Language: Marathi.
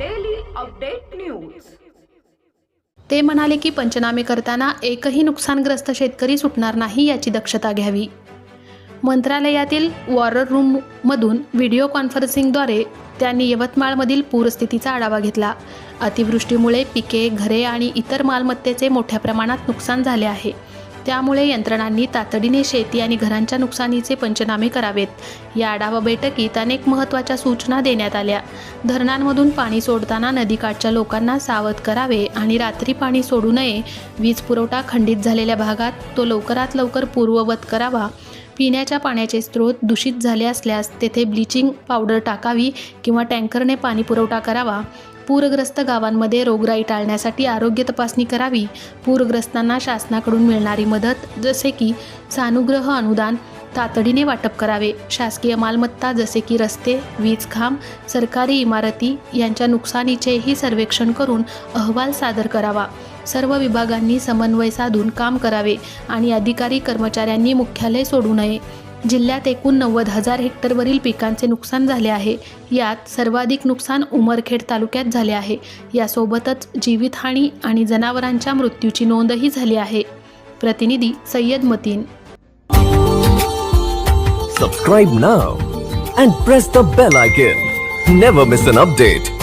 अपडेट न्यूज ते म्हणाले की पंचनामे करताना एकही नुकसानग्रस्त शेतकरी सुटणार नाही याची दक्षता घ्यावी. मंत्रालयातील वॉरर रूममधून व्हिडिओ कॉन्फरन्सिंगद्वारे त्यांनी यवतमाळमधील पूरस्थितीचा आढावा घेतला. अतिवृष्टीमुळे पिके घरे आणि इतर मालमत्तेचे मोठ्या प्रमाणात नुकसान झाले आहे. त्यामुळे यंत्रणांनी तातडीने शेती आणि घरांच्या नुकसानीचे पंचनामे करावेत. या आढावा बैठकीत अनेक महत्त्वाच्या सूचना देण्यात आल्या. धरणांमधून पाणी सोडताना नदीकाठच्या लोकांना सावध करावे आणि रात्री पाणी सोडू नये. वीज पुरवठा खंडित झालेल्या भागात तो लवकरात लवकर पूर्ववत करावा. पिण्याच्या पाण्याचे स्रोत दूषित झाले असल्यास तेथे ब्लिचिंग पावडर टाकावी किंवा टँकरने पाणी पुरवठा करावा. पूरग्रस्त गावांमध्ये रोगराई टाळण्यासाठी आरोग्य तपासणी करावी. पूरग्रस्तांना शासनाकडून मिळणारी मदत जसे की सानुग्रह अनुदान तातडीने वाटप करावे. शासकीय मालमत्ता जसे की रस्ते वीज खांब सरकारी इमारती यांच्या नुकसानीचेही सर्वेक्षण करून अहवाल सादर करावा. सर्व विभागांनी समन्वय साधून काम करावे आणि अधिकारी कर्मचाऱ्यांनी मुख्यालय सोडू नये. जिल्ह्यात एकूण नव्वद हजार हेक्टरवरील पिकांचे नुकसान झाले आहे. यात सर्वाधिक नुकसान उमरखेड तालुक्यात झाले आहे. यासोबतच जीवितहानी आणि जनावरांच्या मृत्यूची नोंदही झाली आहे. प्रतिनिधी Sayyad Matin. Subscribe now and press the bell icon never miss an update